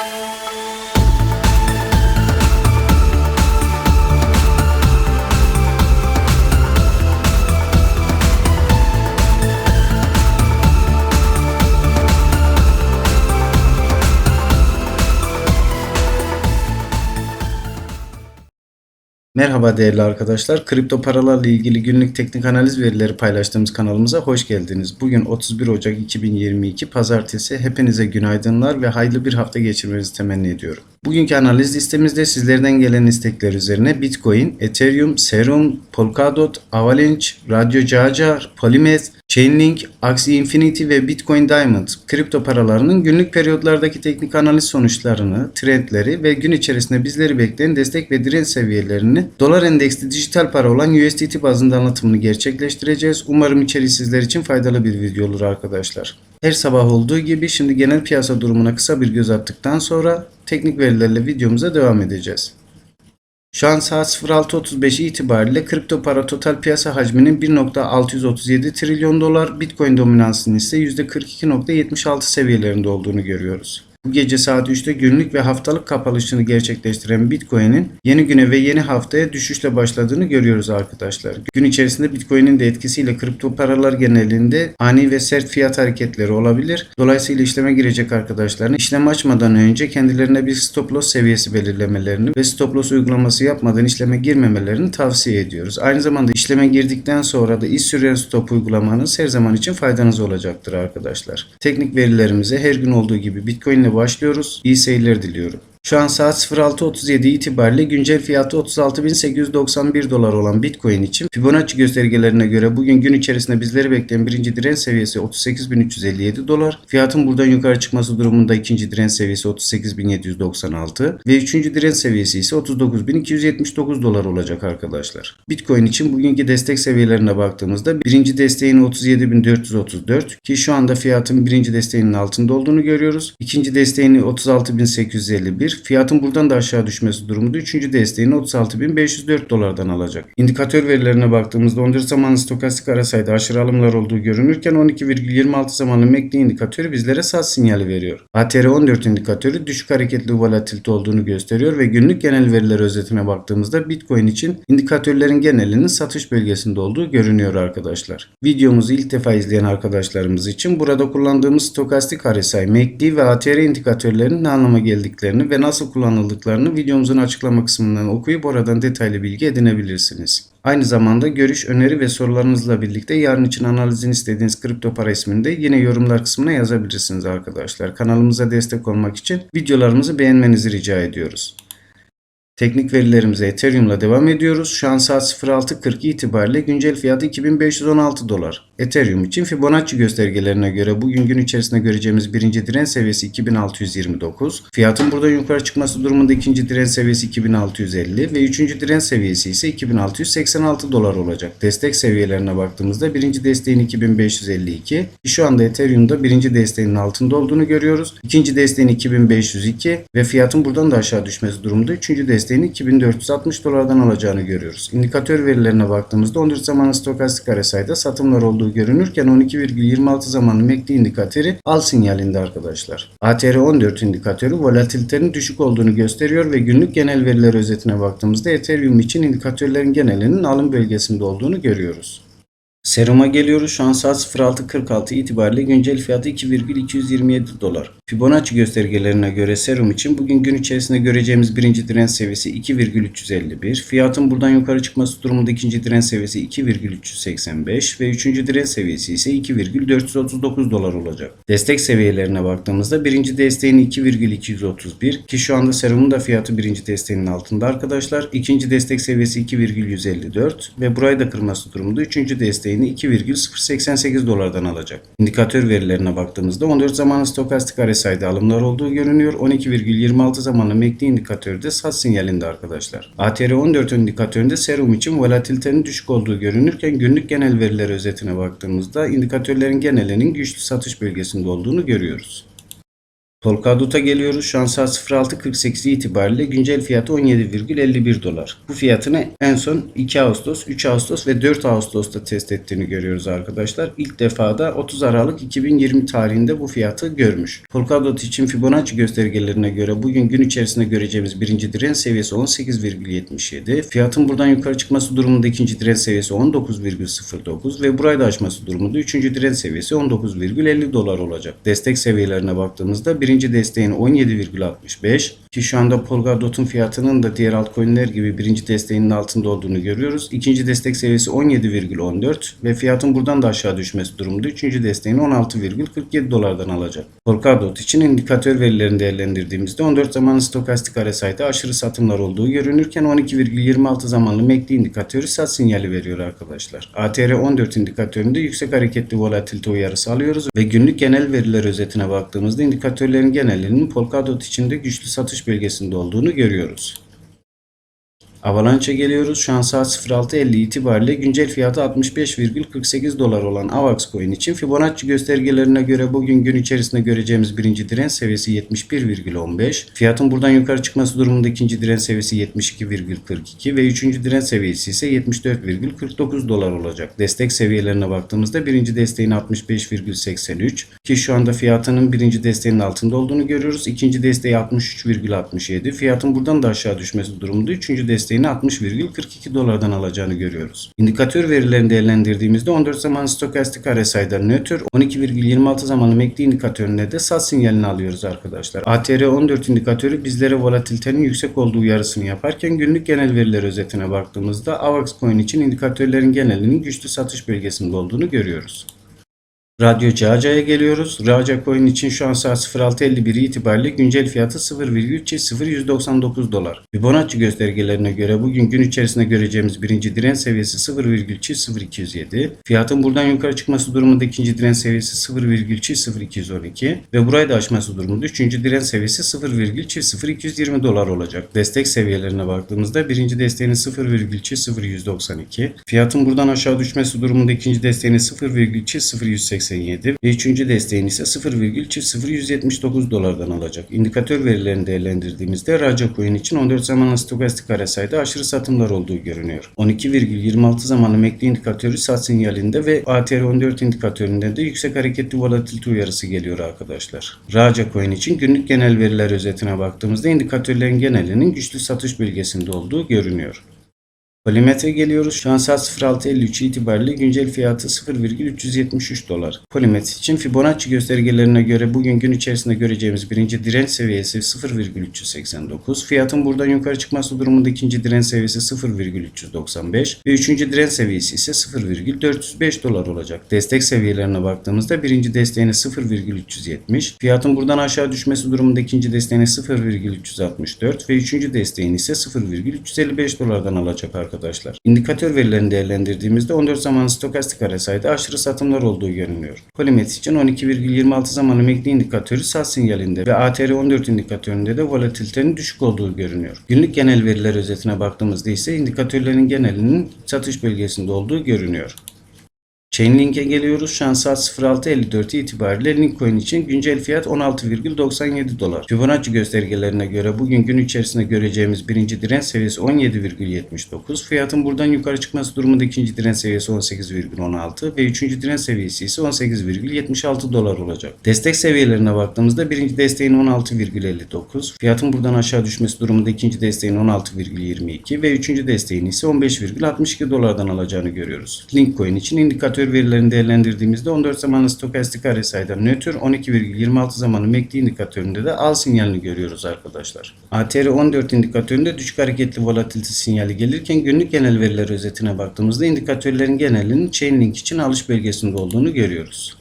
Bye. Merhaba değerli arkadaşlar. Kripto paralarla ilgili günlük teknik analiz verileri paylaştığımız kanalımıza hoş geldiniz. Bugün 31 Ocak 2022 Pazartesi. Hepinize günaydınlar ve hayırlı bir hafta geçirmenizi temenni ediyorum. Bugünkü analiz listemizde sizlerden gelen istekler üzerine Bitcoin, Ethereum, Serum, Polkadot, Avalanche, Radyo Cacar, Polymath, Chainlink, Axie Infinity ve Bitcoin Diamond kripto paralarının günlük periyotlardaki teknik analiz sonuçlarını, trendleri ve gün içerisinde bizleri bekleyen destek ve direnç seviyelerini dolar endeksli dijital para olan USDT bazında anlatımını gerçekleştireceğiz. Umarım içeriği sizler için faydalı bir video olur arkadaşlar. Her sabah olduğu gibi şimdi genel piyasa durumuna kısa bir göz attıktan sonra teknik verilerle videomuza devam edeceğiz. Şu an saat 06.35 itibariyle kripto para total piyasa hacminin 1.637 trilyon dolar, Bitcoin dominansının ise %42.76 seviyelerinde olduğunu görüyoruz. Gece saat 3'te günlük ve haftalık kapanışını gerçekleştiren Bitcoin'in yeni güne ve yeni haftaya düşüşle başladığını görüyoruz arkadaşlar. Gün içerisinde Bitcoin'in de etkisiyle kripto paralar genelinde ani ve sert fiyat hareketleri olabilir. Dolayısıyla işleme girecek arkadaşların işlem açmadan önce kendilerine bir stop loss seviyesi belirlemelerini ve stop loss uygulaması yapmadan işleme girmemelerini tavsiye ediyoruz. Aynı zamanda işleme girdikten sonra da iş süren stop uygulamanız her zaman için faydanız olacaktır arkadaşlar. Teknik verilerimize her gün olduğu gibi Bitcoin ile başlıyoruz. İyi seyirler diliyorum. Şu an saat 06.37 itibariyle güncel fiyatı 36.891 dolar olan Bitcoin için Fibonacci göstergelerine göre bugün gün içerisinde bizleri bekleyen birinci direnç seviyesi 38.357 dolar. Fiyatın buradan yukarı çıkması durumunda ikinci direnç seviyesi 38.796 ve üçüncü direnç seviyesi ise 39.279 dolar olacak arkadaşlar. Bitcoin için bugünkü destek seviyelerine baktığımızda birinci desteğin 37.434 ki şu anda fiyatın birinci desteğinin altında olduğunu görüyoruz. İkinci desteğini 36.851 Fiyatın buradan da aşağı düşmesi durumunda 3. desteğini 36.504 dolardan alacak. İndikatör verilerine baktığımızda 14 zamanlı stokastik arasayda aşırı alımlar olduğu görünürken 12,26 zamanlı MACD indikatörü bizlere sat sinyali veriyor. ATR 14 indikatörü düşük hareketli volatilite olduğunu gösteriyor ve günlük genel veriler özetine baktığımızda Bitcoin için indikatörlerin genelinin satış bölgesinde olduğu görünüyor arkadaşlar. Videomuzu ilk defa izleyen arkadaşlarımız için burada kullandığımız stokastik RSI, MACD ve ATR indikatörlerinin ne anlama geldiklerini ve nasıl kullanıldıklarını videomuzun açıklama kısmından okuyup oradan detaylı bilgi edinebilirsiniz. Aynı zamanda görüş, öneri ve sorularınızla birlikte yarın için analizini istediğiniz kripto para ismini de yine yorumlar kısmına yazabilirsiniz arkadaşlar. Kanalımıza destek olmak için videolarımızı beğenmenizi rica ediyoruz. Teknik verilerimize Ethereum'la devam ediyoruz. Şu an saat 06.40 itibariyle güncel fiyatı 2516 dolar. Ethereum için Fibonacci göstergelerine göre bugün gün içerisinde göreceğimiz birinci direnç seviyesi 2629. Fiyatın burada yukarı çıkması durumunda ikinci direnç seviyesi 2650 ve üçüncü direnç seviyesi ise 2686 dolar olacak. Destek seviyelerine baktığımızda birinci desteğin 2552. Şu anda Ethereum'da birinci desteğinin altında olduğunu görüyoruz. İkinci desteğin 2502 ve fiyatın buradan da aşağı düşmesi durumunda üçüncü desteğin desteğini 2460 dolardan alacağını görüyoruz. İndikatör verilerine baktığımızda 14 zamanlı stokastik RSI'da satımlar olduğu görünürken 12,26 zamanlı MACD indikatörü al sinyalinde arkadaşlar. ATR 14 indikatörü volatilitenin düşük olduğunu gösteriyor ve günlük genel veriler özetine baktığımızda Ethereum için indikatörlerin genelinin alım bölgesinde olduğunu görüyoruz. Serum'a geliyoruz. Şu an saat 06.46 itibariyle güncel fiyatı 2,227 dolar. Fibonacci göstergelerine göre serum için bugün gün içerisinde göreceğimiz birinci direnç seviyesi 2,351. Fiyatın buradan yukarı çıkması durumunda ikinci direnç seviyesi 2,385 ve üçüncü direnç seviyesi ise 2,439 dolar olacak. Destek seviyelerine baktığımızda birinci desteğin 2,231 ki şu anda serumun da fiyatı birinci desteğinin altında arkadaşlar. İkinci destek seviyesi 2,154 ve burayı da kırması durumunda üçüncü desteğini 2,088 dolardan alacak. İndikatör verilerine baktığımızda 14 zamanlı stokastik RSI'de alımlar olduğu görünüyor. 12,26 zamanlı MACD indikatörü de sat sinyalinde arkadaşlar. ATR 14 indikatöründe serum için volatilitenin düşük olduğu görünürken günlük genel veriler özetine baktığımızda indikatörlerin genelinin güçlü satış bölgesinde olduğunu görüyoruz. Polkadot'a geliyoruz. Şu an saat 06.48 itibariyle güncel fiyatı 17,51 dolar. Bu fiyatını en son 2 Ağustos, 3 Ağustos ve 4 Ağustos'ta test ettiğini görüyoruz arkadaşlar. İlk defa da 30 Aralık 2020 tarihinde bu fiyatı görmüş. Polkadot için Fibonacci göstergelerine göre bugün gün içerisinde göreceğimiz birinci direnç seviyesi 18,77. Fiyatın buradan yukarı çıkması durumunda ikinci direnç seviyesi 19,09 ve burayı da aşması durumunda üçüncü direnç seviyesi 19,50 dolar olacak. Destek seviyelerine baktığımızda birinci desteğin 17,65 ki şu anda Polkadot'un fiyatının da diğer altcoin'ler gibi birinci desteğinin altında olduğunu görüyoruz. İkinci destek seviyesi 17,14 ve fiyatın buradan da aşağı düşmesi durumunda üçüncü desteğini 16,47 dolardan alacak. Polkadot için indikatör verilerini değerlendirdiğimizde 14 zamanlı stokastik RSI'de aşırı satımlar olduğu görünürken 12,26 zamanlı MACD indikatörü sat sinyali veriyor arkadaşlar. ATR 14 indikatöründe yüksek hareketli volatilite uyarısı alıyoruz ve günlük genel veriler özetine baktığımızda indikatörlerin genelinin Polkadot içinde güçlü satış bölgesinde olduğunu görüyoruz. Avalanche'e geliyoruz. Şu an saat 06.50 itibariyle güncel fiyatı 65,48 dolar olan AVAX coin için Fibonacci göstergelerine göre bugün gün içerisinde göreceğimiz birinci direnç seviyesi 71,15. Fiyatın buradan yukarı çıkması durumunda ikinci direnç seviyesi 72,42 ve üçüncü direnç seviyesi ise 74,49 dolar olacak. Destek seviyelerine baktığımızda birinci desteğin 65,83 ki şu anda fiyatının birinci desteğinin altında olduğunu görüyoruz. İkinci desteği 63,67. Fiyatın buradan da aşağı düşmesi durumunda üçüncü desteğini 60,42 dolardan alacağını görüyoruz. İndikatör verilerini değerlendirdiğimizde 14 zamanlı stokastik RSI'da nötr, 12,26 zamanlı MACD indikatöründe de sat sinyalini alıyoruz arkadaşlar. ATR 14 indikatörü bizlere volatilitenin yüksek olduğu uyarısını yaparken günlük genel veriler özetine baktığımızda AVAX coin için indikatörlerin genelinin güçlü satış bölgesinde olduğunu görüyoruz. Radyo Cağca'ya geliyoruz. Raca Coin için şu an saat 06.51 itibariyle güncel fiyatı 0,0199 dolar. Fibonacci göstergelerine göre bugün gün içerisinde göreceğimiz birinci direnç seviyesi 0,0207. Fiyatın buradan yukarı çıkması durumunda ikinci direnç seviyesi 0,0212 ve burayı da aşması durumunda üçüncü direnç seviyesi 0,0220 dolar olacak. Destek seviyelerine baktığımızda birinci desteğinin 0,0192, fiyatın buradan aşağı düşmesi durumunda ikinci desteğinin 0,0180 0.87 ve 3. desteğini ise 0,0179 dolardan alacak. İndikatör verilerini değerlendirdiğimizde Raja Coin için 14 zamanlı stokastik kare RSI'de aşırı satımlar olduğu görünüyor. 12,26 zamanlı MACD indikatörü sat sinyalinde ve ATR14 indikatöründe de yüksek hareketli volatilite uyarısı geliyor arkadaşlar. Raja Coin için günlük genel veriler özetine baktığımızda indikatörlerin genelinin güçlü satış bölgesinde olduğu görünüyor. Polimetre geliyoruz. Şu an saat 06.53 itibariyle güncel fiyatı 0,373 dolar. Polimetre için Fibonacci göstergelerine göre bugün gün içerisinde göreceğimiz birinci direnç seviyesi 0,389. Fiyatın buradan yukarı çıkması durumunda ikinci direnç seviyesi 0,395 ve üçüncü direnç seviyesi ise 0,405 dolar olacak. Destek seviyelerine baktığımızda birinci desteğine 0,370. Fiyatın buradan aşağı düşmesi durumunda ikinci desteğine 0,364 ve üçüncü desteğini ise 0,355 dolardan alacak arkadaşlar. İndikatör verilerini değerlendirdiğimizde 14 zamanlı stokastik RSI'de aşırı satımlar olduğu görünüyor. Polimet için 12,26 zamanlı MACD indikatörü sat sinyalinde ve ATR 14 indikatöründe de volatilitenin düşük olduğu görünüyor. Günlük genel veriler özetine baktığımızda ise indikatörlerin genelinin satış bölgesinde olduğu görünüyor. Chainlink'e geliyoruz. Şu an saat 06.54 itibariyle Linkcoin için güncel fiyat 16,97 dolar. Fibonacci göstergelerine göre bugün gün içerisinde göreceğimiz birinci direnç seviyesi 17,79. Fiyatın buradan yukarı çıkması durumunda ikinci direnç seviyesi 18,16 ve üçüncü direnç seviyesi ise 18,76 dolar olacak. Destek seviyelerine baktığımızda birinci desteğin 16,59. Fiyatın buradan aşağı düşmesi durumunda ikinci desteğin 16,22 ve üçüncü desteğin ise 15,62 dolardan alacağını görüyoruz. Linkcoin için indikatör verilerini değerlendirdiğimizde 14 zamanlı stokastik RSI'da nötr 12,26 zamanlı MACD indikatöründe de al sinyalini görüyoruz arkadaşlar. ATR 14 indikatöründe düşük hareketli volatilite sinyali gelirken günlük genel veriler özetine baktığımızda indikatörlerin genelinin Chainlink için alış bölgesinde olduğunu görüyoruz.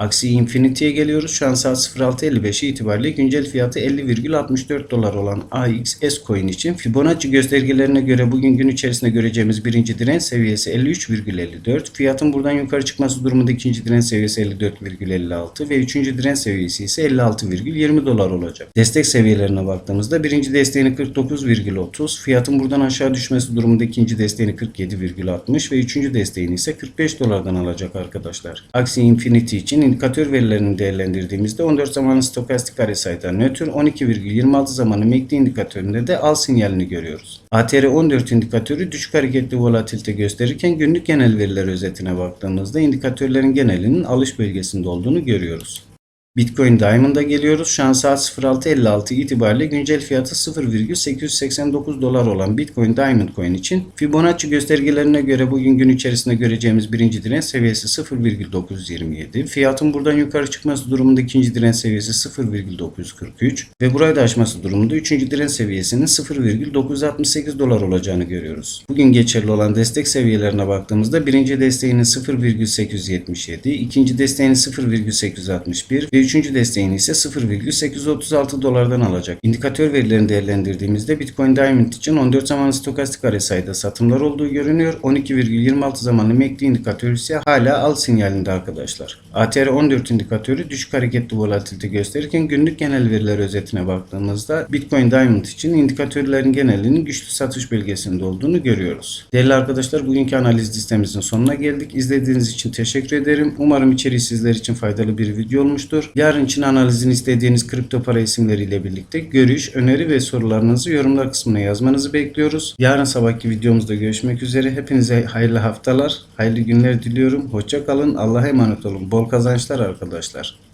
Aksi Infinity'ye geliyoruz. Şu an saat 06.55 itibariyle güncel fiyatı 50,64 dolar olan AXS coin için Fibonacci göstergelerine göre bugün gün içerisinde göreceğimiz birinci direnç seviyesi 53,54. Fiyatın buradan yukarı çıkması durumunda ikinci direnç seviyesi 54,56 ve üçüncü direnç seviyesi ise 56,20 dolar olacak. Destek seviyelerine baktığımızda birinci desteğini 49,30, fiyatın buradan aşağı düşmesi durumunda ikinci desteğini 47,60 ve üçüncü desteğini ise 45 dolardan alacak arkadaşlar. Aksi Infinity için indikatör verilerini değerlendirdiğimizde 14 zamanlı stokastik RSI'da nötr 12,26 zamanlı MACD indikatöründe de al sinyalini görüyoruz. ATR 14 indikatörü düşük hareketli volatilite gösterirken günlük genel veriler özetine baktığımızda indikatörlerin genelinin alış bölgesinde olduğunu görüyoruz. Bitcoin Diamond'a geliyoruz. Şu an saat 06.56 itibariyle güncel fiyatı 0,889 dolar olan Bitcoin Diamond Coin için Fibonacci göstergelerine göre bugün gün içerisinde göreceğimiz birinci direnç seviyesi 0,927. Fiyatın buradan yukarı çıkması durumunda ikinci direnç seviyesi 0,943 ve burayı da aşması durumunda üçüncü direnç seviyesinin 0,968 dolar olacağını görüyoruz. Bugün geçerli olan destek seviyelerine baktığımızda birinci desteğinin 0,877, ikinci desteğinin 0,861 ve üçüncü desteğini ise 0,836 dolardan alacak. İndikatör verilerini değerlendirdiğimizde Bitcoin Diamond için 14 zamanlı stokastik RSI'da satımlar olduğu görünüyor. 12,26 zamanlı MACD indikatörü ise hala al sinyalinde arkadaşlar. ATR 14 indikatörü düşük hareketli volatilite gösterirken günlük genel veriler özetine baktığımızda Bitcoin Diamond için indikatörlerin genelinin güçlü satış bölgesinde olduğunu görüyoruz. Değerli arkadaşlar bugünkü analiz listemizin sonuna geldik. İzlediğiniz için teşekkür ederim. Umarım içeriği sizler için faydalı bir video olmuştur. Yarın için analizini istediğiniz kripto para isimleriyle birlikte görüş, öneri ve sorularınızı yorumlar kısmına yazmanızı bekliyoruz. Yarın sabahki videomuzda görüşmek üzere. Hepinize hayırlı haftalar, hayırlı günler diliyorum. Hoşça kalın. Allah'a emanet olun. Bol kazançlar arkadaşlar.